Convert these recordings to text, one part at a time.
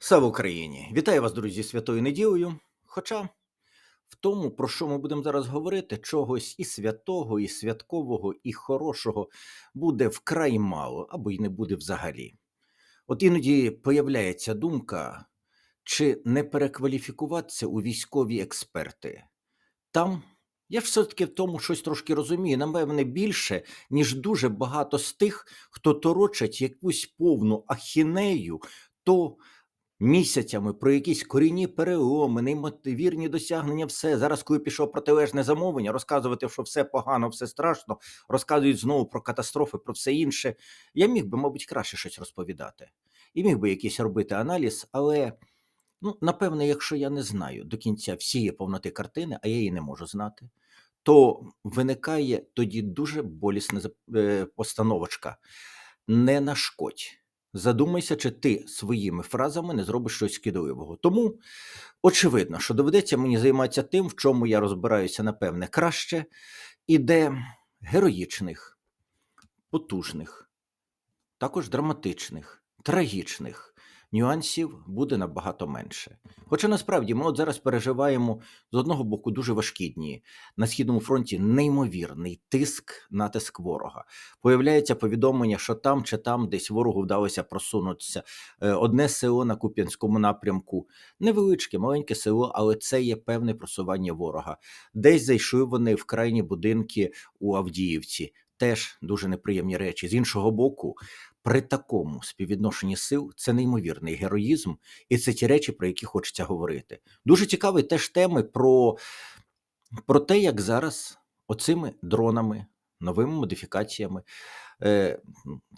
Слава Україні! Вітаю вас, друзі, святою неділею. Хоча в тому, про що ми будемо зараз говорити, чогось і святого, і святкового, і хорошого буде вкрай мало, або й не буде взагалі. От іноді появляється думка, чи не перекваліфікуватися у військові експерти. Там я все-таки в тому щось трошки розумію, напевне, більше, ніж дуже багато з тих, хто торочать якусь повну ахінею, то місяцями про якісь корінні переломи, неймовірні досягнення, все. Зараз, коли пішов протилежне замовлення, розказувати, що все погано, все страшно, розказують знову про катастрофи, про все інше. Я міг би, мабуть, краще щось розповідати. І міг би якийсь робити аналіз, але ну, напевне, якщо я не знаю до кінця всієї повноти картини, а я її не можу знати, то виникає тоді дуже болісна е, постановочка. Не нашкодь. Задумайся, чи ти своїми фразами не зробиш щось шкідливого. Тому очевидно, що доведеться мені займатися тим, в чому я розбираюся, напевне, краще, і де героїчних, потужних, також драматичних, трагічних нюансів буде набагато менше. Хоча насправді ми от зараз переживаємо з одного боку дуже важкі дні. На східному фронті неймовірний тиск, натиск ворога. Появляється повідомлення, що там чи там десь ворогу вдалося просунутися. Е, Одне село на Куп'янському напрямку, невеличке, маленьке село, але це є певне просування ворога. Десь зайшли вони в крайні будинки у Авдіївці. Теж дуже неприємні речі. З іншого боку, при такому співвідношенні сил це неймовірний героїзм, і це ті речі, про які хочеться говорити. Дуже цікаві теж теми про, про те, як зараз оцими дронами, новими модифікаціями е,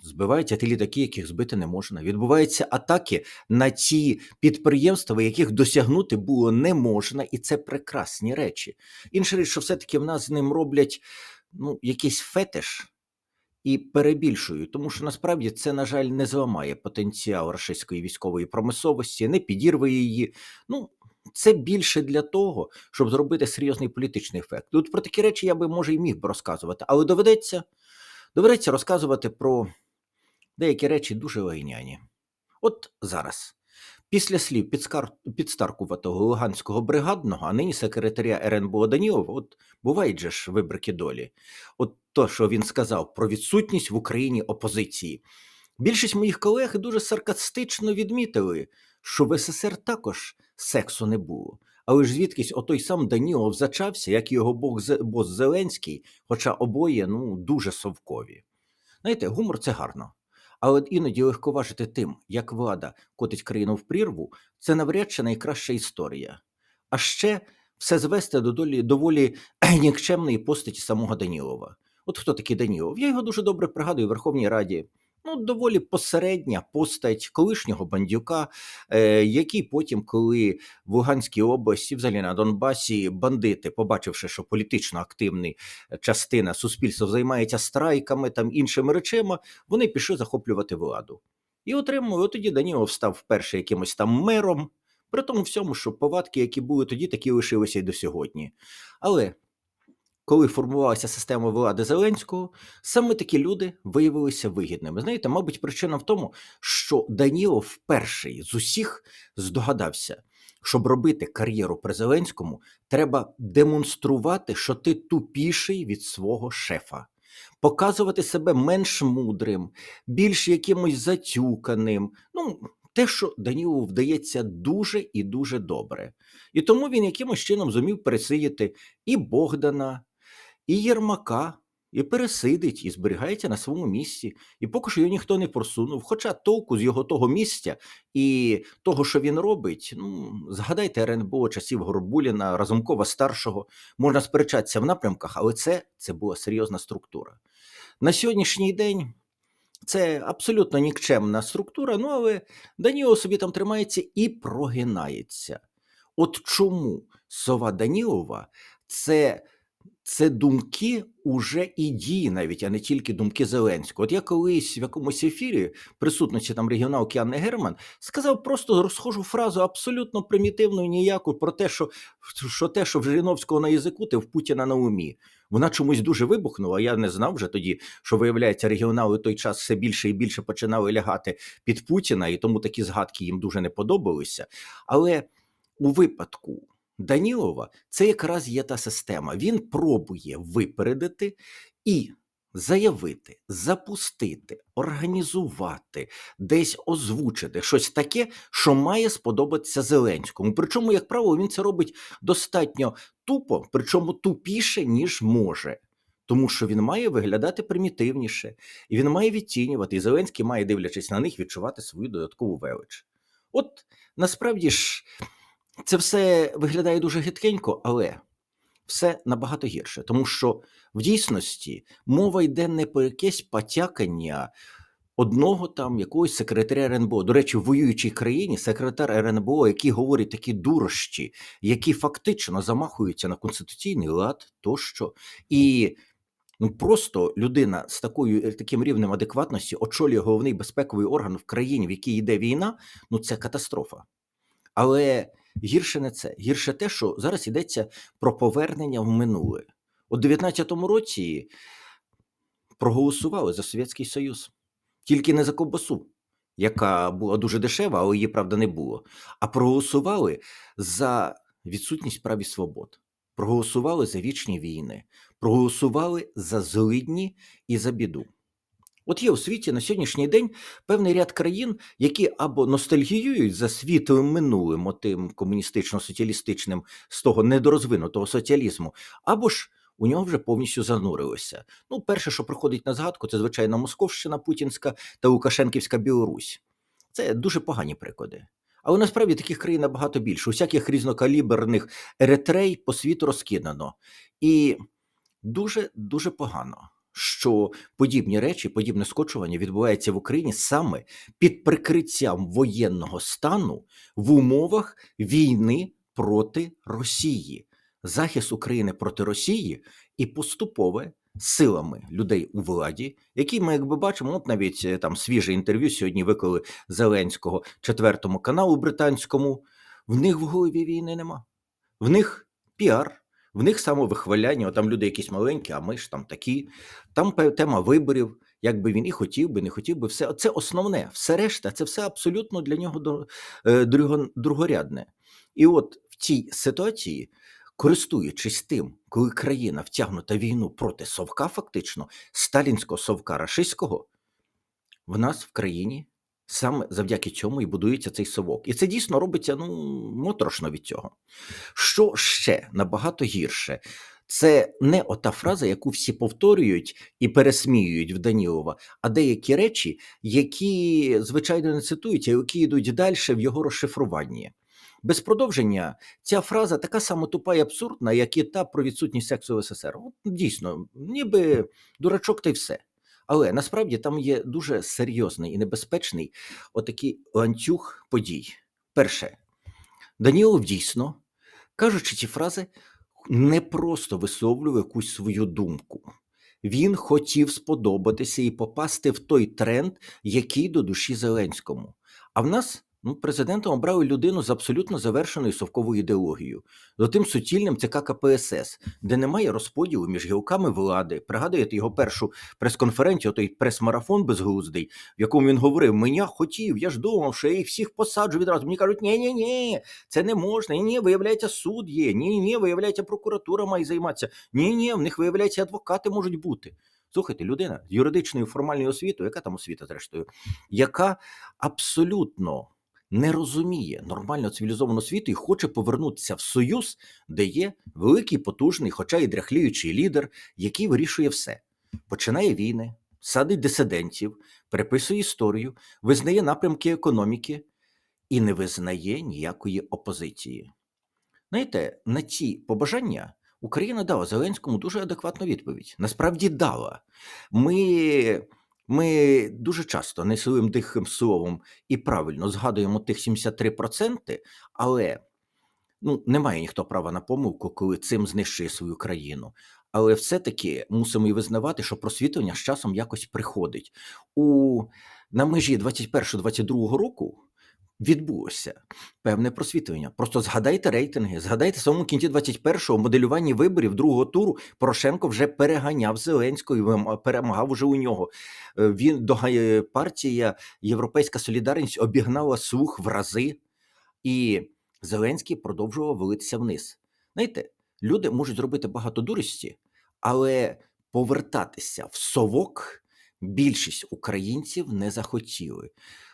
збиваються ті літаки, яких збити не можна. Відбуваються атаки на ті підприємства, яких досягнути було не можна, і це прекрасні речі. Інша річ, що все-таки в нас з ним роблять ну, якийсь фетиш і перебільшують, тому що насправді це, на жаль, не зламає потенціал російської військової промисловості, не підірве її. Ну, це більше для того, щоб зробити серйозний політичний ефект. Тут про такі речі я би може і міг би розказувати, але доведеться, доведеться розказувати про деякі речі дуже лайняні. От зараз. Після слів підскар... підстаркуватого Луганського бригадного, а нині секретаря РНБО Данілова, от бувають же ж вибрики долі. От то, що він сказав про відсутність в Україні опозиції. Більшість моїх колег дуже саркастично відмітили, що в СССР також сексу не було. Але ж звідкись отой сам Данілов зачався, як його бос Зеленський, хоча обоє ну, дуже совкові. Знаєте, гумор це гарно. Але іноді легковажити тим, як влада котить країну в прірву, це навряд чи найкраща історія. А ще все звести до долі доволі нікчемної постаті самого Данілова. От хто такий Данілов? Я його дуже добре пригадую в Верховній Раді. Ну, доволі посередня постать колишнього бандюка, е, який потім, коли в Луганській області, взагалі на Донбасі, бандити, побачивши, що політично активна частина суспільства займається страйками там іншими речами, вони пішли захоплювати владу. І отримали, от тоді Данілов став вперше якимось там мером, при тому всьому, що повадки, які були тоді, такі лишилися й до сьогодні. Але коли формувалася система влади Зеленського, саме такі люди виявилися вигідними. Знаєте, мабуть, причина в тому, що Данілов перший з усіх здогадався, щоб робити кар'єру при Зеленському, треба демонструвати, що ти тупіший від свого шефа. Показувати себе менш мудрим, більш якимось затюканим. Ну, те, що Данілову вдається дуже і дуже добре. І тому він якимось чином зумів пересидіти і Богдана, і Єрмака, і пересидить, і зберігається на своєму місці. І поки що його ніхто не просунув. Хоча толку з його того місця і того, що він робить, ну згадайте РНБО часів Горбуліна, Разумкова старшого. Можна сперечатися в напрямках, але це, це була серйозна структура. На сьогоднішній день. Це абсолютно нікчемна структура, ну але Данілов собі там тримається і прогинається. От чому сова Данілова це, це думки уже і дії навіть, а не тільки думки Зеленського. От я колись в якомусь ефірі, присутності там регіоналки Анни Герман, сказав просто розхожу фразу абсолютно примітивну, ніяку про те, що, що те, що в Жириновського на язику, те в Путіна на умі. Вона чомусь дуже вибухнула. Я не знав вже тоді, що виявляється, регіонали той час все більше і більше починали лягати під Путіна, і тому такі згадки їм дуже не подобалися. Але у випадку Данілова це якраз є та система. Він пробує випередити і заявити, запустити, організувати, десь озвучити щось таке, що має сподобатися Зеленському. Причому, як правило, він це робить достатньо тупо, причому тупіше, ніж може. Тому що він має виглядати примітивніше, і він має відтінювати, і Зеленський має, дивлячись на них, відчувати свою додаткову велич. От насправді ж це все виглядає дуже гидкенько, але все набагато гірше, тому що в дійсності мова йде не про якесь потякання одного там якогось секретаря РНБО. До речі, в воюючій країні секретар РНБО, який говорить такі дурощі, які фактично замахуються на конституційний лад тощо. І ну просто людина з такою таким рівнем адекватності очолює головний безпековий орган в країні, в якій йде війна. Ну це катастрофа. Але гірше не це. Гірше те, що зараз йдеться про повернення в минуле. У 19-му році проголосували за Совєтський Союз, тільки не за ковбасу, яка була дуже дешева, але її, правда, не було. А проголосували за відсутність прав і свобод, проголосували за вічні війни, проголосували за злидні і за біду. От є у світі на сьогоднішній день певний ряд країн, які або ностальгіюють за світлим минулим, отим комуністично-соціалістичним з того недорозвинутого соціалізму, або ж у нього вже повністю занурилося. Ну, перше, що приходить на згадку, це звичайно Московщина Путінська та Лукашенківська Білорусь. Це дуже погані приклади. Але насправді таких країн набагато більше. Усяких різнокаліберних еретрей по світу розкидано. І дуже дуже погано що подібні речі, подібне скочування відбувається в Україні саме під прикриттям воєнного стану в умовах війни проти Росії, захист України проти Росії і поступове силами людей у владі, які ми, якби бачимо, от навіть е, там свіже інтерв'ю сьогодні виклали Зеленського четвертому каналу британському. В них в голові війни нема. В них піар, в них самовихваляння, там люди якісь маленькі, а ми ж там такі. Там тема виборів, як би він і хотів би, не хотів би, все це основне, все решта, це все абсолютно для нього е, другорядне. І от в цій ситуації, користуючись тим, коли країна втягнута війну проти совка, фактично, сталінського совка рашистського, в нас в країні Саме завдяки цьому і будується цей совок. І це дійсно робиться ну, моторошно від цього. Що ще набагато гірше, це не ота фраза, яку всі повторюють і пересміюють в Данілова, а деякі речі, які, звичайно, не цитують, а які йдуть далі в його розшифруванні. Без продовження ця фраза така само тупа і абсурдна, як і та про відсутність сексу в СССР. От, Дійсно, ніби дурачок та й все. Але насправді там є дуже серйозний і небезпечний отакий ланцюг подій. Перше, Данілов дійсно, кажучи ці фрази, не просто висловлює якусь свою думку. Він хотів сподобатися і попасти в той тренд, який до душі Зеленському. А в нас Ну, президентом обрали людину з абсолютно завершеною совковою ідеологією, з тим суцільним ЦК КПСС, де немає розподілу між гілками влади. Пригадуєте його першу прес-конференцію, той прес-марафон безглуздий, в якому він говорив: Мене хотів, я ж думав, що я їх всіх посаджу відразу. Мені кажуть, ні, ні, ні, це не можна. Ні, ні, виявляється, суд є. Ні, ні, виявляється, прокуратура має займатися. Ні, ні, в них виявляється, адвокати можуть бути. Слухайте, людина з юридичною формальною освітою, яка там освіта, зрештою, яка абсолютно не розуміє нормально цивілізованого світу і хоче повернутися в союз, де є великий, потужний, хоча й дряхліючий лідер, який вирішує все. Починає війни, садить дисидентів, переписує історію, визнає напрямки економіки і не визнає ніякої опозиції. Знаєте, на ці побажання Україна дала Зеленському дуже адекватну відповідь. Насправді дала. Ми ми дуже часто не силим тихим словом і правильно згадуємо тих 73%, але ну, немає ніхто права на помилку, коли цим знищує свою країну. Але все-таки мусимо і визнавати, що просвітлення з часом якось приходить. У, На межі 21-22 року відбулося певне просвітлення. Просто згадайте рейтинги, згадайте самому кінці 21-го моделюванні виборів другого туру Порошенко вже переганяв Зеленського і перемагав уже у нього. Е, Він дога- партія Європейська Солідарність обігнала слух в рази, і Зеленський продовжував велитися вниз. Знаєте, люди можуть зробити багато дурості, але повертатися в совок більшість українців не захотіли.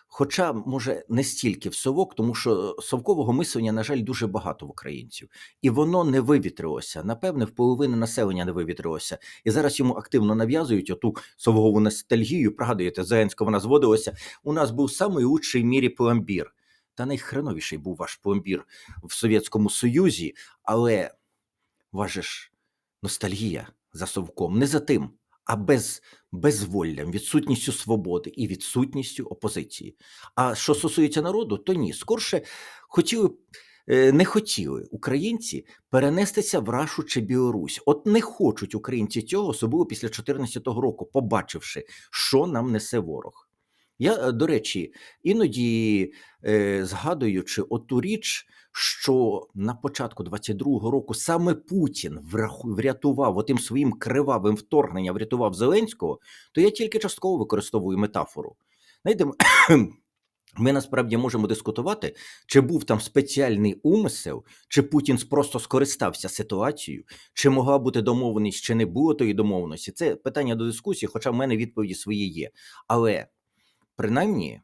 Хоча, може, не стільки в совок, тому що совкового мислення, на жаль, дуже багато в українців, і воно не вивітрилося. Напевне, в половини населення не вивітрилося. І зараз йому активно нав'язують оту совкову ностальгію. Пригадуєте, Зеленського вона зводилася. У нас був самий лучший мірі пломбір. Та найхреновіший був ваш пломбір в Совєтському Союзі, але ваша ж ностальгія за совком не за тим, а без безволлям, відсутністю свободи і відсутністю опозиції. А що стосується народу, то ні. Скорше хотіли, е, не хотіли українці перенестися в Рашу чи Білорусь. От не хочуть українці цього, особливо після 2014 року, побачивши, що нам несе ворог. Я, е, до речі, іноді е, згадуючи оту річ, що на початку 22-го року саме Путін врятував отим своїм кривавим вторгненням, врятував Зеленського, то я тільки частково використовую метафору. Знаєте, ми насправді можемо дискутувати, чи був там спеціальний умисел, чи Путін просто скористався ситуацією, чи могла бути домовленість, чи не було тої домовленості. Це питання до дискусії, хоча в мене відповіді свої є. Але принаймні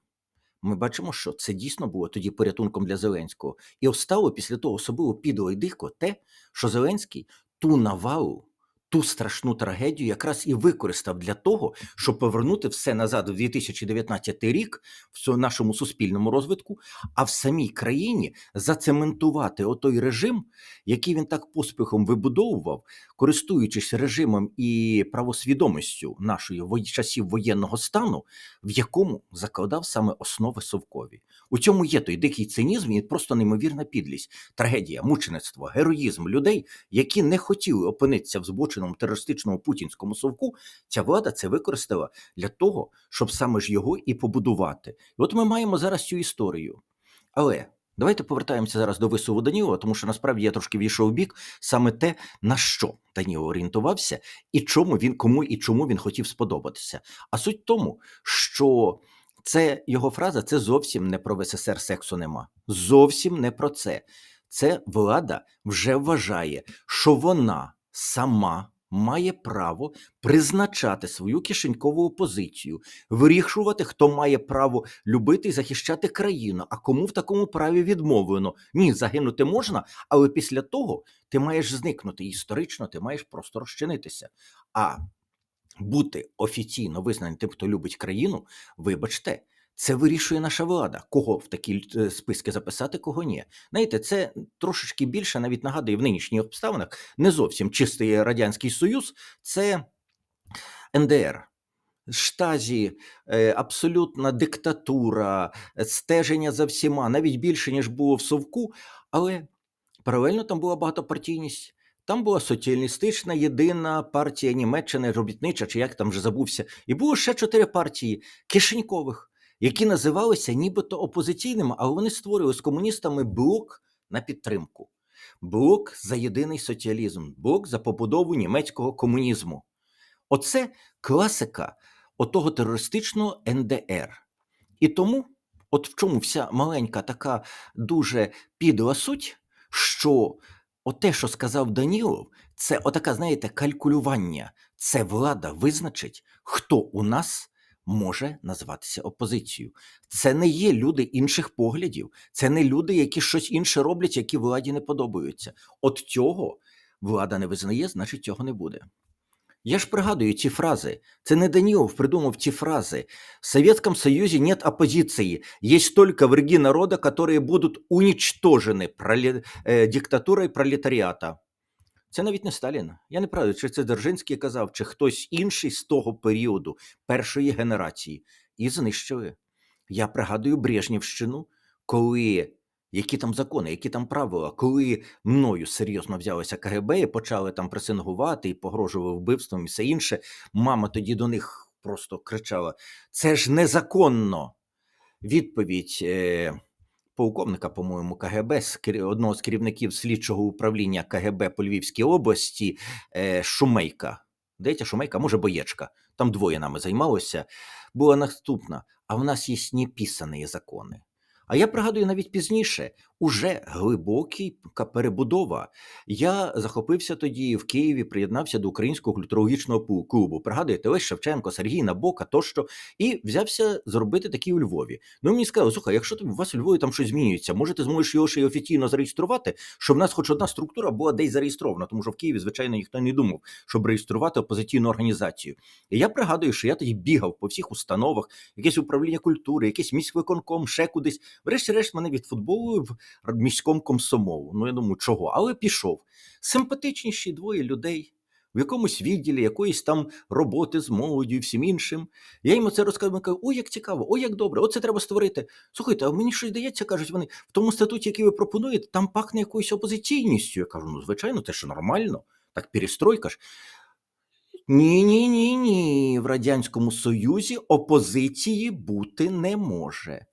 ми бачимо, що це дійсно було тоді порятунком для Зеленського. І остало після того особливо підло і дико те, що Зеленський ту навалу, ту страшну трагедію якраз і використав для того, щоб повернути все назад у 2019 рік в нашому суспільному розвитку, а в самій країні зацементувати отой режим, який він так поспіхом вибудовував, користуючись режимом і правосвідомістю нашої часів воєнного стану, в якому закладав саме основи совкові. У цьому є той дикий цинізм і просто неймовірна підлість, трагедія, мучеництво, героїзм людей, які не хотіли опинитися в збоченому терористичному путінському совку. Ця влада це використала для того, щоб саме ж його і побудувати. І от ми маємо зараз цю історію. Але давайте повертаємося зараз до висуву Данілова, тому що насправді я трошки війшов в бік саме те, на що Даніло орієнтувався, і чому він кому і чому він хотів сподобатися. А суть в тому, що це його фраза це зовсім не про ВССР сексу нема. Зовсім не про це. Це влада вже вважає, що вона сама має право призначати свою кишенькову опозицію, вирішувати, хто має право любити і захищати країну, а кому в такому праві відмовлено. Ні, загинути можна, але після того ти маєш зникнути. Історично ти маєш просто розчинитися. А бути офіційно визнаним тим, хто любить країну, вибачте. Це вирішує наша влада, кого в такі е, списки записати, кого ні. Знаєте, це трошечки більше навіть нагадує в нинішніх обставинах не зовсім чистий радянський союз, це НДР. Штазі, е, абсолютна диктатура, е, стеження за всіма, навіть більше, ніж було в Совку, але паралельно там була багатопартійність. Там була соціалістична єдина партія Німеччини, робітнича, чи як там вже забувся, і було ще чотири партії кишенькових, які називалися нібито опозиційними, але вони створили з комуністами блок на підтримку. Блок за єдиний соціалізм, блок за побудову німецького комунізму. Оце класика отого терористичного НДР. І тому, от в чому вся маленька така дуже підла суть, що оте, що сказав Данілов, це отака, знаєте, калькулювання. Це влада визначить, хто у нас може назватися опозицією. Це не є люди інших поглядів, це не люди, які щось інше роблять, які владі не подобаються. От цього влада не визнає, значить цього не буде. Я ж пригадую ці фрази. Це не Данилов придумав ці фрази. В Советском Союзе нет оппозиции. Есть только враги народа, которые будут уничтожены проле... диктатурою пролетаріата. Це навіть не Сталін. Я не пригадую, чи це Дзержинський казав, чи хтось інший з того періоду, першої генерації. І знищили. Я пригадую Брежнівщину, коли які там закони, які там правила, коли мною серйозно взялося КГБ і почали там пресингувати і погрожували вбивством і все інше, мама тоді до них просто кричала: це ж незаконно. Відповідь е, полковника, по-моєму, КГБ, одного з керівників слідчого управління КГБ по Львівській області, е, Шумейка. Здається, Шумейка, може, боєчка. Там двоє нами займалося. Була наступна. А в нас є неписані закони. А я пригадую навіть пізніше, уже глибокий перебудова. Я захопився тоді в Києві, приєднався до українського культурологічного клубу. Пригадуєте, Лесь Шевченко, Сергій Набока тощо, і взявся зробити такі у Львові. Ну мені сказали, слухай, якщо у вас у Львові там щось змінюється, може ти зможеш його ще й офіційно зареєструвати, щоб в нас хоч одна структура була десь зареєстрована, тому що в Києві, звичайно, ніхто не думав, щоб реєструвати опозиційну організацію. І я пригадую, що я тоді бігав по всіх установах, якесь управління культури, якийсь міськвиконком, ще кудись. Врешті-решт мене від футболу в міському комсомолу. Ну я думаю, чого? Але пішов. Симпатичніші двоє людей. В якомусь відділі якоїсь там роботи з молоддю і всім іншим. Я їм це розказав, кажу, ой, як цікаво, ой, як добре, оце треба створити. Слухайте, а мені щось здається, кажуть вони, в тому статуті, який ви пропонуєте, там пахне якоюсь опозиційністю. Я кажу, ну звичайно, це ж нормально. Так перестройка ж. Ні, ні, ні, ні. В Радянському Союзі опозиції бути не може.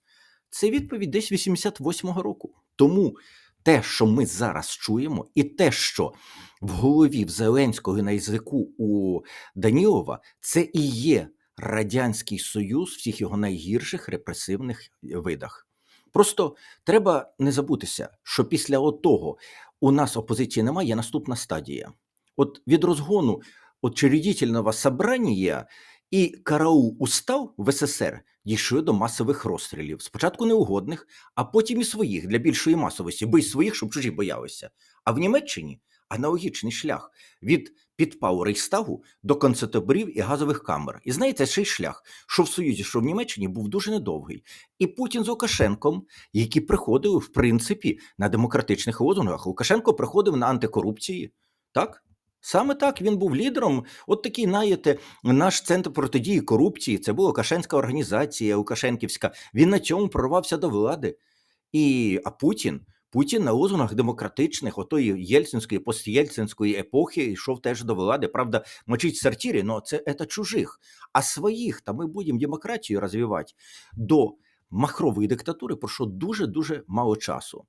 Це відповідь десь 88-го року. Тому те, що ми зараз чуємо, і те, що в голові в Зеленського і на язику у Данілова, це і є Радянський Союз всіх його найгірших репресивних видах. Просто треба не забутися, що після отого у нас опозиції немає, є наступна стадія. От від розгону учредительного собрання і караул устав в СССР дійшли до масових розстрілів. Спочатку неугодних, а потім і своїх для більшої масовості, бо й своїх, щоб чужі боялися. А в Німеччині аналогічний шлях від підпалу Рейхстагу до концентроборів і газових камер. І знаєте, цей шлях, що в Союзі, що в Німеччині, був дуже недовгий. І Путін з Лукашенком, які приходили, в принципі, на демократичних лозунгах. Лукашенко приходив на антикорупції. Так? Саме так він був лідером. От такий, знаєте, наш центр протидії корупції. Це була Лукашенська організація, Лукашенківська. Він на цьому прорвався до влади. І, а Путін, Путін на лозунгах демократичних, отої єльцинської, постєльцинської епохи йшов теж до влади. Правда, мочить в сортирі, але це, це чужих. А своїх, та ми будемо демократію розвивати. До махрової диктатури пройшло дуже-дуже мало часу.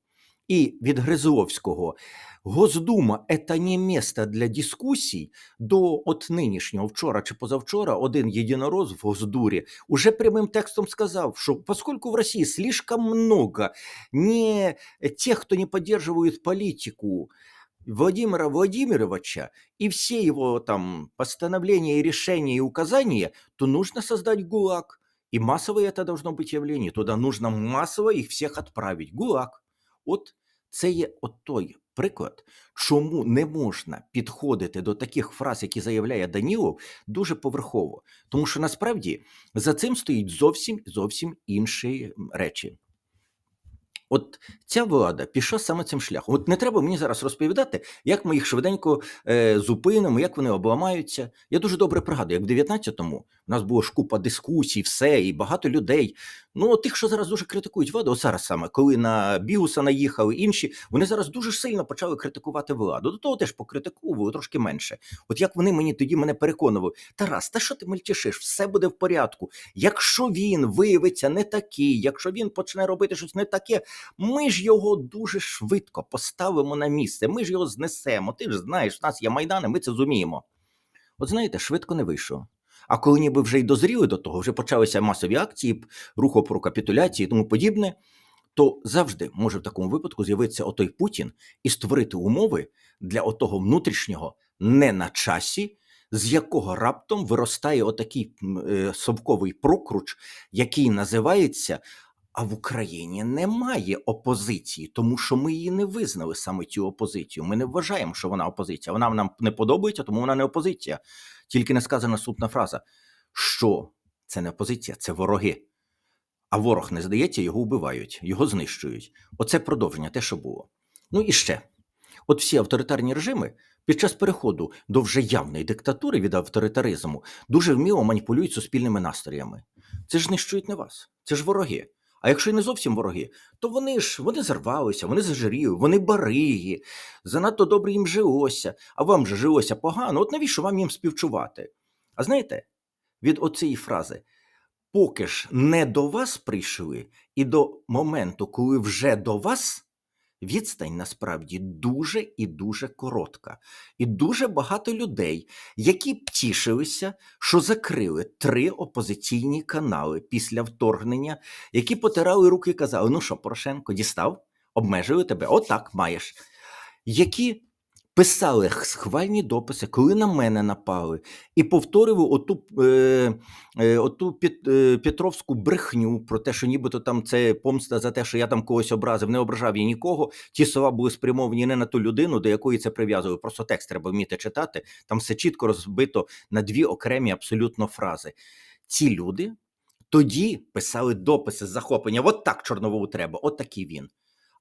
І від Гризловського Госдума це не місце для дискусій до от нинішнього вчора чи позавчора один єдинорос в Госдурі уже прямим текстом сказав, що поскольку в Росії слишком много не тех, кто не поддерживает политику Владимира Владимировича и все его там постановления и решения и указания, то нужно создать ГУЛАГ. И массовое это должно быть явление. Туда нужно массово их всех отправить. ГУЛАГ. От це є от той приклад, чому не можна підходити до таких фраз, які заявляє Данілов, дуже поверхово. Тому що насправді за цим стоїть зовсім зовсім інші речі. От ця влада пішла саме цим шляхом. От не треба мені зараз розповідати, як ми їх швиденько е, зупинимо, як вони обламаються. Я дуже добре пригадую, як в 19-му у нас було ж купа дискусій, все, і багато людей. Ну, тих, що зараз дуже критикують владу, от зараз саме, коли на Бігуса наїхали інші, вони зараз дуже сильно почали критикувати владу. До того теж покритикували трошки менше. От як вони мені тоді мене переконували, Тарас, та що ти мельтішиш, все буде в порядку. Якщо він виявиться не такий, якщо він почне робити щось не таке, ми ж його дуже швидко поставимо на місце, ми ж його знесемо. Ти ж знаєш, в нас є майдани, ми це зуміємо. От знаєте, швидко не вийшло. А коли ніби вже й дозріли до того, вже почалися масові акції, руху про капітуляції і тому подібне, то завжди може в такому випадку з'явитися отой Путін і створити умови для отого внутрішнього не на часі, з якого раптом виростає отакий е, совковий прокруч, який називається. А в Україні немає опозиції, тому що ми її не визнали саме цю опозицію. Ми не вважаємо, що вона опозиція. Вона нам не подобається, тому вона не опозиція. Тільки не сказана наступна фраза: що це не опозиція, це вороги. А ворог не здається, його вбивають, його знищують. Оце продовження, те, що було. Ну і ще: от всі авторитарні режими під час переходу до вже явної диктатури від авторитаризму дуже вміло маніпулюють суспільними настроями. Це ж знищують не вас, це ж вороги. А якщо й не зовсім вороги, то вони ж вони зарвалися, вони зажиріли, вони бариги, занадто добре їм жилося, а вам же жилося погано. От навіщо вам їм співчувати? А знаєте, від оцієї фрази поки ж не до вас прийшли, і до моменту, коли вже до вас, відстань насправді дуже і дуже коротка. І дуже багато людей, які б тішилися, що закрили три опозиційні канали після вторгнення, які потирали руки і казали: ну що, Порошенко, дістав, обмежили тебе, отак маєш. Які писали схвальні дописи, коли на мене напали, і повторював оту, е, е, оту Пет, е, Петровську брехню про те, що нібито там це помста за те, що я там когось образив, не ображав я нікого. Ті слова були спрямовані не на ту людину, до якої це прив'язували. Просто текст треба вміти читати. Там все чітко розбито на дві окремі абсолютно фрази. Ці люди тоді писали дописи з захоплення. От так Чорноволу треба, от такий він.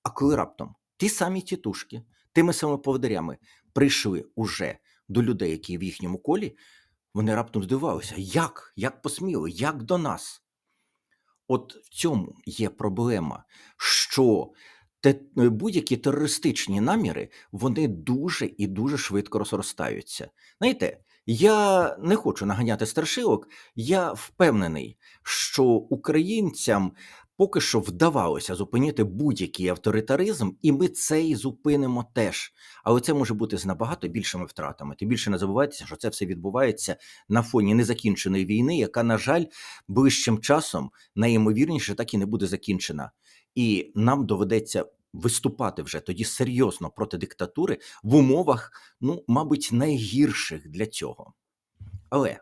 А коли раптом ті самі тітушки, тими самими поводирями прийшли уже до людей, які в їхньому колі, вони раптом здивувалися, як? Як посміли, як до нас? От в цьому є проблема, що те, будь-які терористичні наміри вони дуже і дуже швидко розростаються. Знаєте, я не хочу наганяти страшилок, я впевнений, що українцям поки що вдавалося зупинити будь-який авторитаризм, і ми це і зупинимо теж. Але це може бути з набагато більшими втратами. Тим більше не забувайтеся, що це все відбувається на фоні незакінченої війни, яка, на жаль, ближчим часом найімовірніше так і не буде закінчена. І нам доведеться виступати вже тоді серйозно проти диктатури в умовах, ну, мабуть, найгірших для цього. Але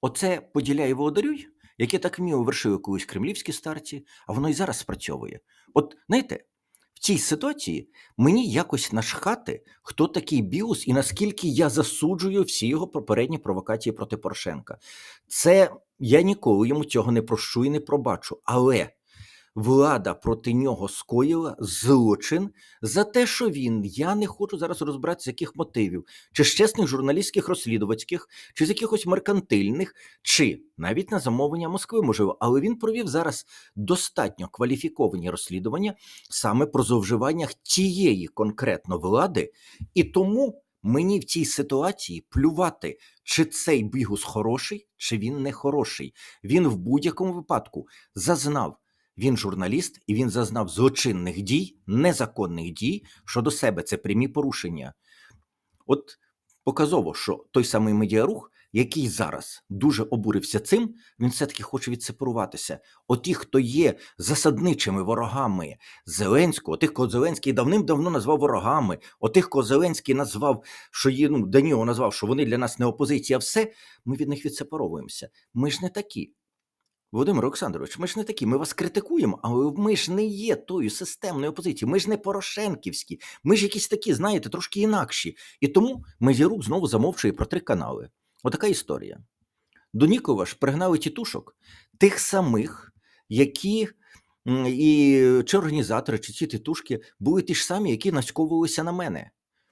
оце поділяє володарюй, яке так вміло вершили колись кремлівські старті, а воно і зараз спрацьовує. От знаєте, в цій ситуації мені якось нашхати, хто такий Біус і наскільки я засуджую всі його попередні провокації проти Порошенка. Це я ніколи йому цього не прощу і не пробачу. Але влада проти нього скоїла злочин за те, що він, я не хочу зараз розбиратися, з яких мотивів, чи з чесних журналістських розслідувацьких, чи з якихось меркантильних, чи навіть на замовлення Москви, можливо, але він провів зараз достатньо кваліфіковані розслідування саме про зловживання тієї конкретно влади, і тому мені в цій ситуації плювати, чи цей бігус хороший, чи він не хороший. Він в будь-якому випадку зазнав. Він журналіст і він зазнав злочинних дій, незаконних дій щодо себе. Це прямі порушення. От показово, що той самий медіарух, який зараз дуже обурився цим, він все-таки хоче відсепаруватися. Оті, хто є засадничими ворогами Зеленського, тих, кого Зеленський давним-давно назвав ворогами, отих, кого Зеленський назвав, що є, ну, Даніло назвав, що вони для нас не опозиція, все, ми від них відсепаровуємося. Ми ж не такі. Володимир Олександрович, ми ж не такі, ми вас критикуємо, але ми ж не є тою системною опозицією, ми ж не Порошенківські, ми ж якісь такі, знаєте, трошки інакші. І тому Медіарук знову замовчує про три канали. Отака історія. До Нікова ж пригнали тітушок тих самих, які і чи організатори, чи ці тітушки були ті ж самі, які наськовувалися на мене.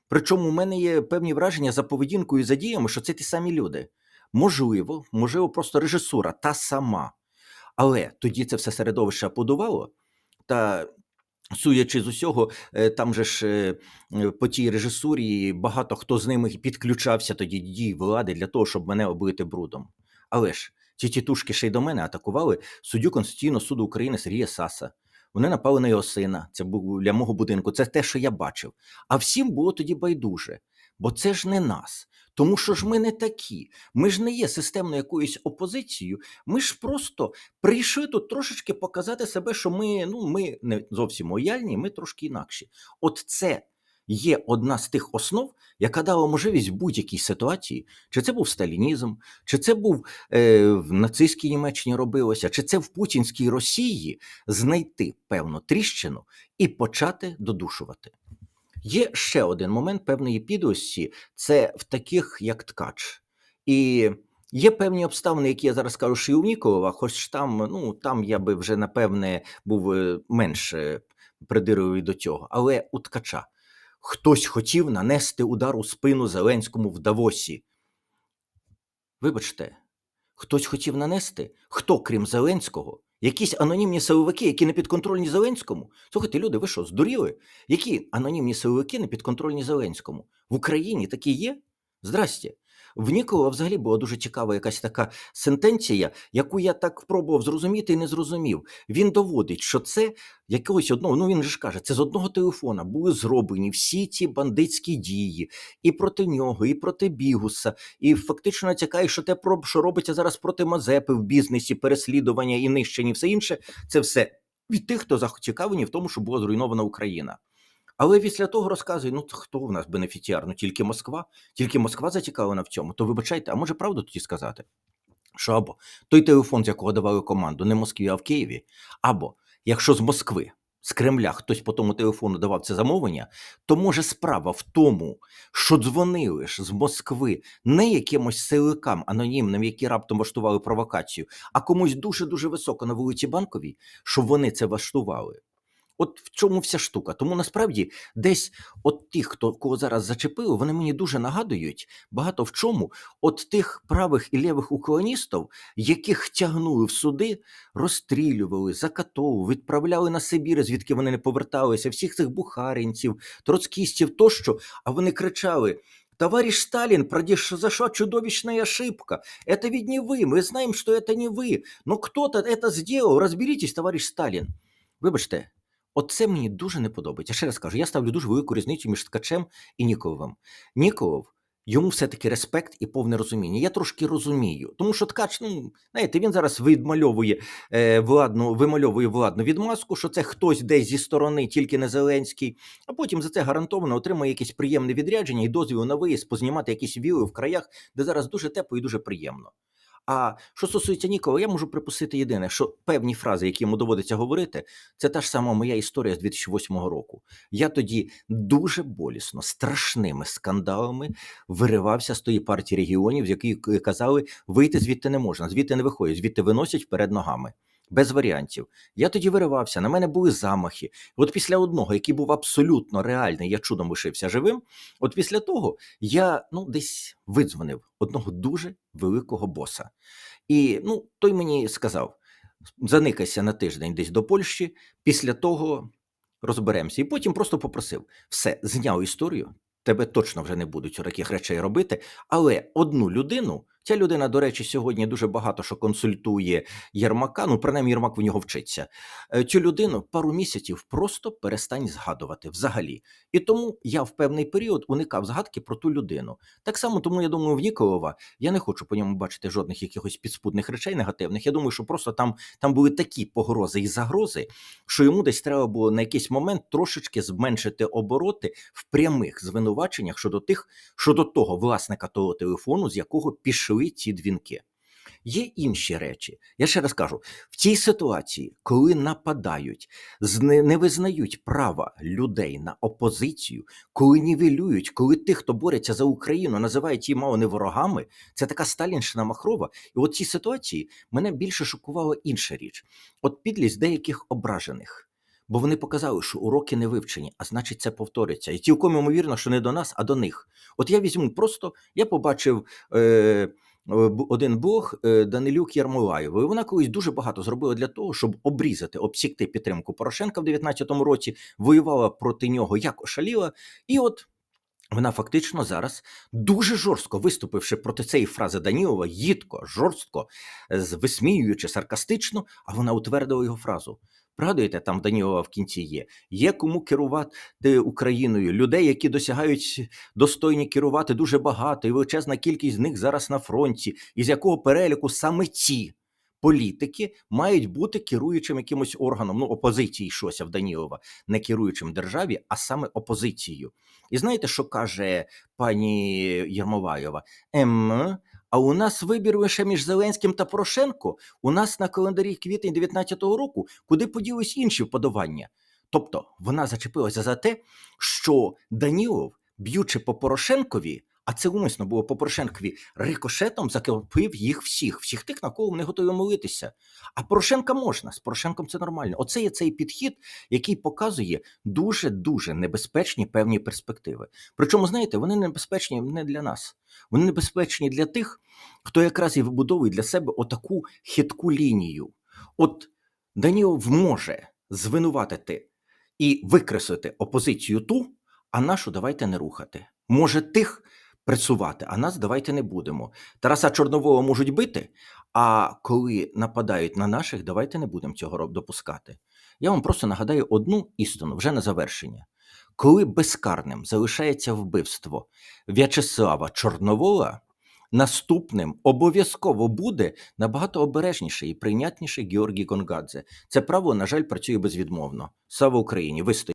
Причому у мене є певні враження за поведінкою і за діями, що це ті самі люди. Можливо, можливо, просто режисура та сама. Але тоді це все середовище аплодувало, та судячи з усього, е, там же ж е, е, по тій режисурі багато хто з ними підключався тоді дій влади для того, щоб мене облити брудом. Але ж ці тітушки ще й до мене атакували суддю Конституційного суду України Сергія Саса. Вони напали на його сина. Це був для мого будинку. Це те, що я бачив. А всім було тоді байдуже, бо це ж не нас. Тому що ж ми не такі. Ми ж не є системною якоюсь опозицією. Ми ж просто прийшли тут трошечки показати себе, що ми, ну, ми не зовсім лояльні, ми трошки інакші. От це є одна з тих основ, яка дала можливість будь-якій ситуації, чи це був сталінізм, чи це був е, в нацистській Німеччині робилося, чи це в путінській Росії, знайти певну тріщину і почати додушувати. Є ще один момент певної підлості це в таких, як ткач. І є певні обставини, які я зараз кажу, що і у Ніколова, хоч там, ну, там я би вже, напевне, був е, менш е, придирливий до цього. Але у ткача хтось хотів нанести удар у спину Зеленському в Давосі. Вибачте, хтось хотів нанести? Хто, крім Зеленського? Якісь анонімні силовики, які не підконтрольні Зеленському? Слухайте, люди, ви що, здуріли? Які анонімні силовики не підконтрольні Зеленському? В Україні такі є? Здрасте. В Нікола взагалі була дуже цікава якась така сентенція, яку я так пробував зрозуміти і не зрозумів. Він доводить, що це якогось одного, ну він же ж каже, це з одного телефона були зроблені всі ці бандитські дії і проти нього, і проти Бігуса, і фактично натякає, що те, що робиться зараз проти Мазепи в бізнесі, переслідування і нищення, і все інше, це все від тих, хто зацікавлені в тому, що була зруйнована Україна. Але після того розказує: ну хто в нас бенефіціар? Ну тільки Москва, тільки Москва зацікавлена в цьому. То вибачайте, а може правду тоді сказати? Що або той телефон, з якого давали команду, не в Москві, а в Києві, або якщо з Москви, з Кремля хтось по тому телефону давав це замовлення, то може справа в тому, що дзвонили ж з Москви не якимось силикам анонімним, які раптом влаштували провокацію, а комусь дуже дуже високо на вулиці Банковій, щоб вони це влаштували. От в чому вся штука. Тому насправді десь от тих, хто кого зараз зачепили, вони мені дуже нагадують багато в чому от тих правих і лівих уклоністів, яких тягнули в суди, розстрілювали, закатовували, відправляли на Сибір, звідки вони не поверталися, всіх цих бухаринців, троцкістів тощо, а вони кричали. Товарищ Сталин, произошла чудовищная ошибка. Это ведь не вы. Мы знаем, что это не вы. Но кто-то это сделал. Разберитесь, товарищ Сталин. Вибачте, оце мені дуже не подобається. Ще раз кажу, я ставлю дуже велику різницю між Ткачем і Ніколовим. Ніколов, йому все-таки респект і повне розуміння. Я трошки розумію, тому що Ткач, ну знаєте, він зараз відмальовує е, владну, вимальовує владну відмазку, що це хтось десь зі сторони, тільки не Зеленський, а потім за це гарантовано отримає якесь приємне відрядження і дозвіл на виїзд познімати якісь віли в краях, де зараз дуже тепло і дуже приємно. А що стосується Нікола, я можу припустити єдине, що певні фрази, які йому доводиться говорити, це та ж сама моя історія з 2008 року. Я тоді дуже болісно, страшними скандалами виривався з тої партії регіонів, з якої казали, вийти звідти не можна, звідти не виходять, звідти виносять перед ногами. Без варіантів. Я тоді виривався, на мене були замахи. От після одного, який був абсолютно реальний, я чудом лишився живим. От після того я ну десь видзвонив одного дуже великого боса. І ну, той мені сказав: заникайся на тиждень десь до Польщі, після того розберемося. І потім просто попросив: все, зняв історію. Тебе точно вже не будуть таких речей робити, але одну людину, ця людина, до речі, сьогодні дуже багато що консультує Єрмака, ну принаймні Єрмак в нього вчиться. Е, Цю людину пару місяців просто перестань згадувати взагалі. І тому я в певний період уникав згадки про ту людину. Так само, тому я думаю, в Ніколова я не хочу по ньому бачити жодних якихось підспудних речей негативних. Я думаю, що просто там, там були такі погрози і загрози, що йому десь треба було на якийсь момент трошечки зменшити обороти в прямих звинуваченнях щодо тих, щодо того власника того телефону, з якого пішли ці дзвінки. Є інші речі. Я ще раз кажу: в цій ситуації, коли нападають, не визнають права людей на опозицію, коли нівелюють, коли тих, хто бореться за Україну, називають її мало не ворогами, це така сталінщина махрова. І от цій ситуації мене більше шокувала інша річ: от підлість деяких ображених. Бо вони показали, що уроки не вивчені, а значить, це повториться. І цілком ймовірно, що не до нас, а до них. От я візьму просто, я побачив. Е- е, один блог е, Данилюк Ярмолаєвої. Вона колись дуже багато зробила для того, щоб обрізати, обсікти підтримку Порошенка в 19-му році, воювала проти нього як ошаліла. І от вона фактично зараз дуже жорстко виступивши проти цієї фрази Данілова, їдко, жорстко, висміюючи саркастично, а вона утвердила його фразу. Пригадуєте, там Данілова в кінці є. Є кому керувати Україною. Людей, які досягають достойні керувати дуже багато, і величезна кількість з них зараз на фронті, із якого переліку саме ці політики мають бути керуючим якимось органом, ну опозиції йшлося в Данілова, не керуючим державі, а саме опозицією. І знаєте, що каже пані Єрмоваєва? Ем, а у нас вибір лише між Зеленським та Порошенко. У нас на календарі квітень 19-го року, куди поділись інші вподобання. Тобто вона зачепилася за те, що Данілов, б'ючи по Порошенкові, а це умисно було по Порошенкові, рикошетом закопив їх всіх, всіх тих, на кого вони готові молитися. А Порошенка можна, з Порошенком це нормально. Оце є цей підхід, який показує дуже дуже небезпечні певні перспективи. Причому, знаєте, вони небезпечні не для нас. Вони небезпечні для тих, хто якраз і вибудовує для себе отаку хитку лінію. От Данілов може звинуватити і викреслити опозицію ту, а нашу давайте не рухати. Може тих пресувати, а нас давайте не будемо. Тараса Чорнового можуть бити, а коли нападають на наших, давайте не будемо цього допускати. Я вам просто нагадаю одну істину вже на завершення. Коли безкарним залишається вбивство В'ячеслава Чорновола, наступним обов'язково буде набагато обережніший і прийнятніший Георгій Гонгадзе. Це право, на жаль, працює безвідмовно. Слава Україні! Ви.